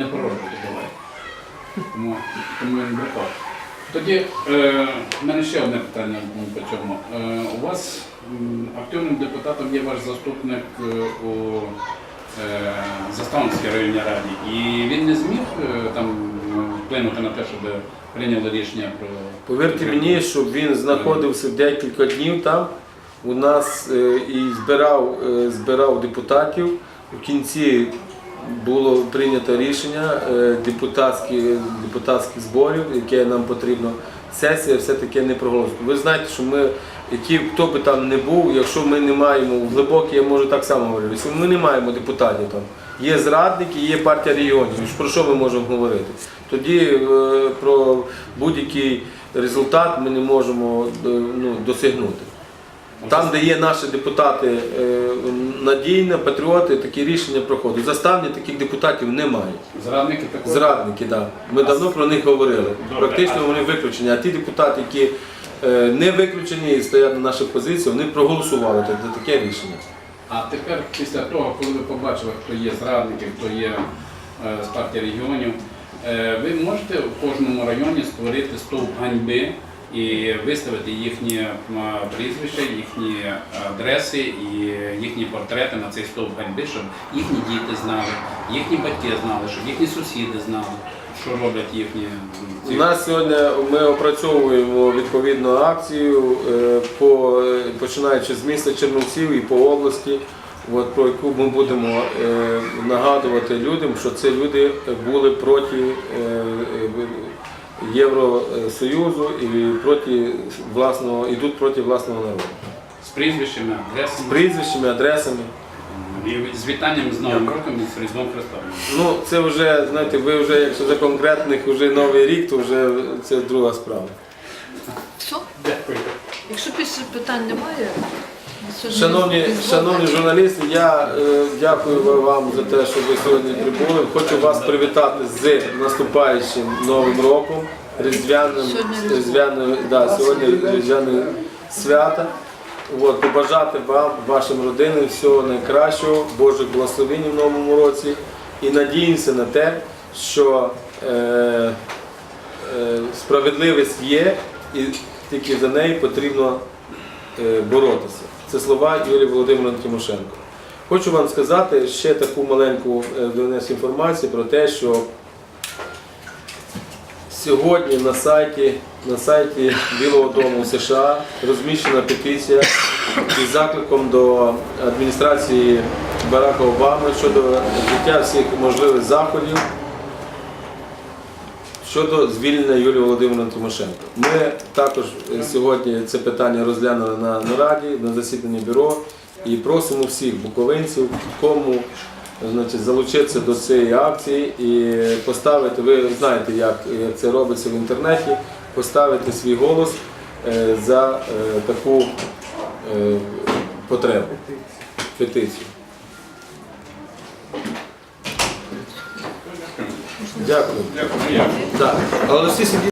не породжуєте, давай. Тому, тому я не брехав. Тоді е, в мене ще одне питання по цьому. Е, у вас активним депутатом є ваш заступник е, у е, Заставницькій районній раді. І він не зміг е, там вплинути на те, щоб прийняли рішення про. Повірте мені, що він знаходився декілька днів там у нас е, і збирав, е, збирав депутатів. У кінці було прийнято рішення е, депутатських, депутатських зборів, яке нам потрібно. Сесія все-таки не проголосує. Ви знаєте, що ми, які, хто би там не був, якщо ми не маємо глибокі, я можу так само говорити, якщо ми не маємо депутатів там. Є зрадники, є партія регіонів. Про що ми можемо говорити? Тоді е, про будь-який результат ми не можемо е, ну, досягнути. Там, де є наші депутати е, надійні, патріоти, такі рішення проходять. Заставні таких депутатів немає. Зрадники також. Зрадники, так. Да. Ми давно про них говорили. Практично вони виключені. А ті депутати, які е, не виключені і стоять на наших позиціях, вони проголосували за таке рішення. А тепер, після того, коли ви побачили, хто є зрадники, хто є е, з партії регіонів, ви можете в кожному районі створити стовп ганьби і виставити їхні прізвища, їхні адреси і їхні портрети на цей стовп ганьби, щоб їхні діти знали, їхні батьки знали, щоб їхні сусіди знали, що роблять їхні У нас сьогодні ми опрацьовуємо відповідну акцію, е, по, починаючи з міста Черновців і по області, от, про яку ми будемо е, нагадувати людям, що це люди були проти е, Євросоюзу і проти власного, йдуть проти власного народу. з прізвищами, З прізвищами, адресами. і з вітанням з Новим роком і з Різдвом Христовим. Ну, це вже, знаєте, ви вже, якщо за конкретних вже новий рік, то вже це друга справа. Все? Дякую. Якщо більше питань немає, Шановні, шановні журналісти, я е, дякую вам за те, що ви сьогодні прибули. Хочу вас привітати з наступаючим новим роком, різдвяним, різдвяним, да, сьогодні різдвяне свята. От, побажати вам, вашим родинам всього найкращого, Божих благословень в новому році. І надіємося на те, що е, е, справедливість є, і тільки за неї потрібно е, боротися. Це слова Юлії Володимирівни Тимошенко. Хочу вам сказати ще таку маленьку е, донес інформацію про те, що сьогодні на сайті, на сайті Білого Дому США розміщена петиція із закликом до адміністрації Барака Обами щодо вжиття всіх можливих заходів щодо звільнення Юлії Володимирівни Тимошенко. Ми також е, сьогодні це питання розглянули на нараді, на засіданні бюро і просимо всіх буковинців, кому значить, залучитися до цієї акції і поставити, ви знаєте, як, це робиться в інтернеті, поставити свій голос е, за е, таку е, потребу, петицію. Дякую. Дякую. Так, але всі.